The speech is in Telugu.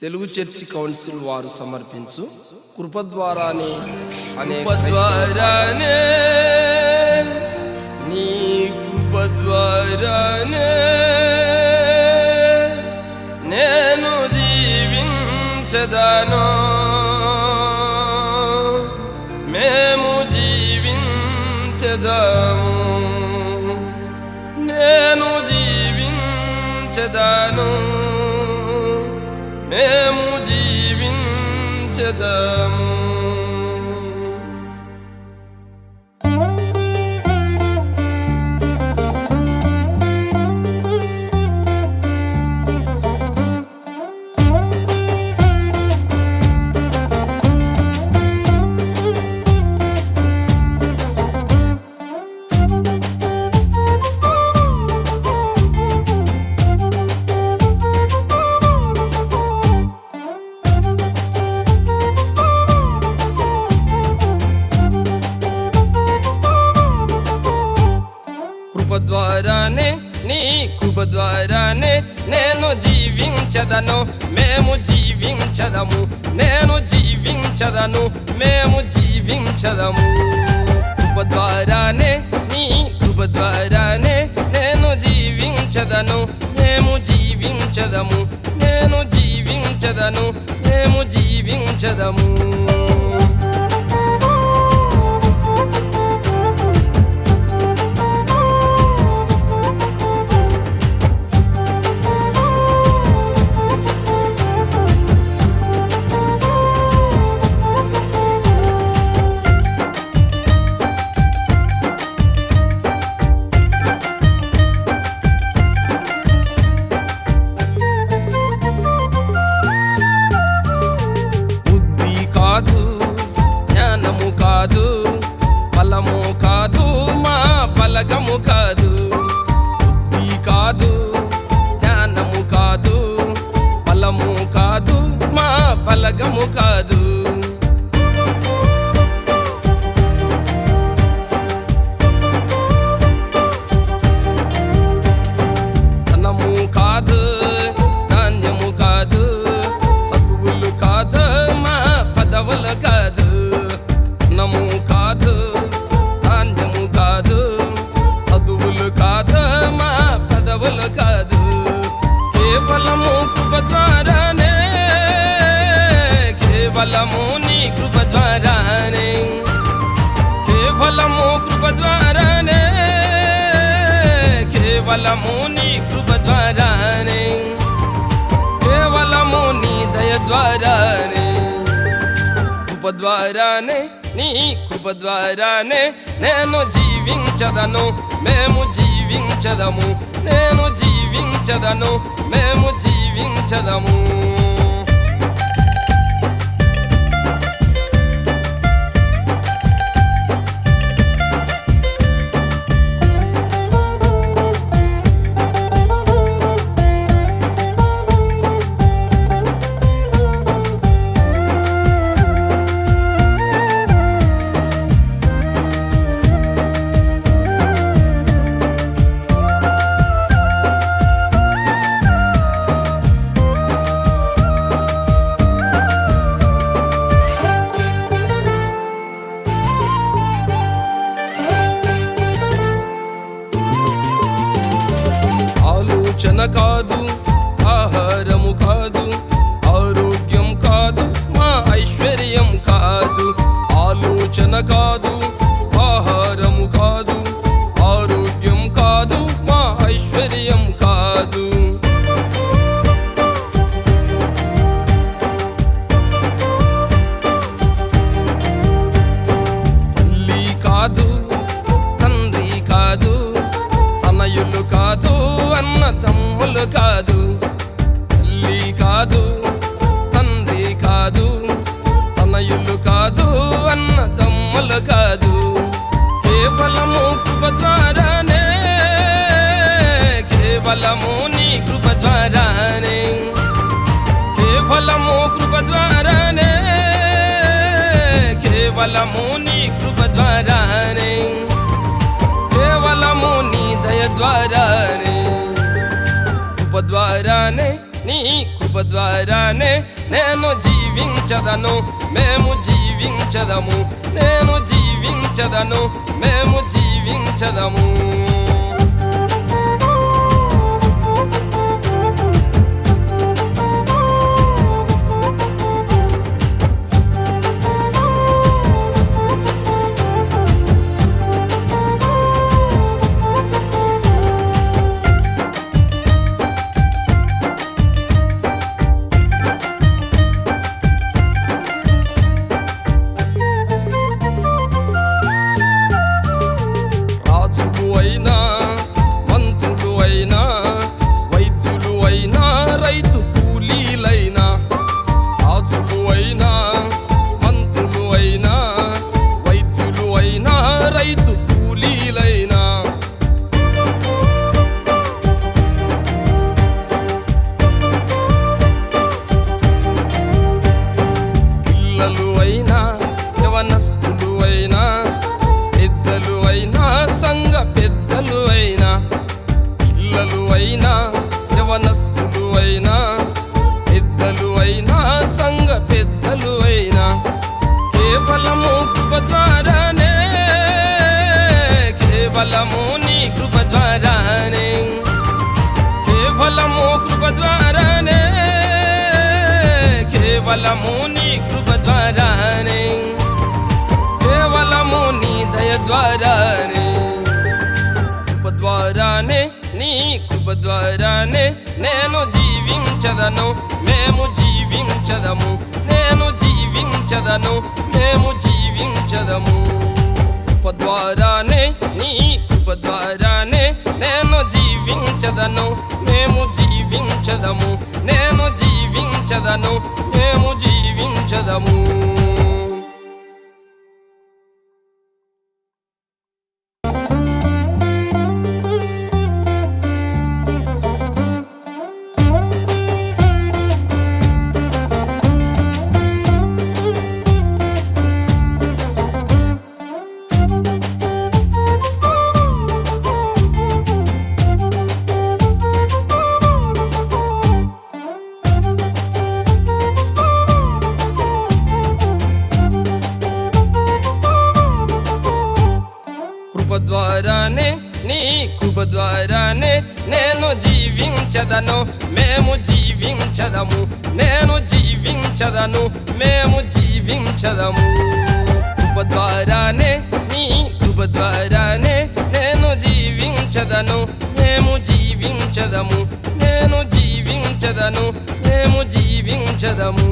తెలుగు చర్చి కౌన్సిల్ వారు సమర్పించు కృపద్వారానే అనే ద్వారానే నీ కృపద్వారానే నేను జీవించదాను. మేము జీవించదాము. నేను జీవించదాను. జీవించదాము. ద్వారానే నీ కృప ద్వారానే నేను జీవించదను. మేము జీవించదము నేను జీవించదను మేము జీవించదము. కృప ద్వారానే నీ కృప ద్వారానే నేను జీవించదను. మేము జీవించదము నేను జీవించదను మేము జీవించదము. woke కేవలము నీ కృప ద్వారానే. కేవలము కృప ద్వారానే. కేవలము నీ కృప ద్వారానే. కేవలము నీ దయ ద్వారానే. కృప ద్వారానే నీ కృప ద్వారానే. నేను జీవించదను మేము జీవించదము. నేను జీవించదను మేము జీవించదము. కాదు ఆహారము కాదు ఆరోగ్యం కాదు మా ఐశ్వర్యం కాదు ఆలోచన కాదు ఆహారము కాదు ఆరోగ్యం కాదు మా ఐశ్వర్యం కాదు. తమ్ములు కాదు తల్లి కాదు తండ్రి కాదు తనయులు కాదు అన్న తమ్ములు కాదు. కేవలము కృప ద్వారానే కేవలము నీ కృప ద్వారానే కేవలము కృప ద్వారానే కేవలము నీ కృప ద్వారానే కేవలము నీ దయ ద్వారా ద్వారానే నీ కృప ద్వారానే నేను జీవించదను మేము జీవించదము నేను జీవించదను మేము జీవించదము. కేవలము కృప ద్వారానే కేవలము నీ కృప ద్వారానే కేవలము కృప ద్వారానే కేవలము నీ కృప ద్వారానే కేవలము నీ దయ ద్వారానే కృప ద్వారానే నీ కృప ద్వారానే నేను జీవించదను మేము జీవించదము నేను జీవించదను. మేము జీవించదము. కృప ద్వారానే నీ కృప ద్వారానే నేను జీవించదను. మేము జీవించదము నేను జీవించదను మేము జీవించదము. కృప ద్వారానే నీ కృప ద్వారానే నేను జీవించదను మేము జీవించదము నేను జీవించదను మేము జీవించదము. కృప ద్వారానే నీ కృప ద్వారానే నేను జీవించదను మేము జీవించదము నేను జీవించదను మేము జీవించదము.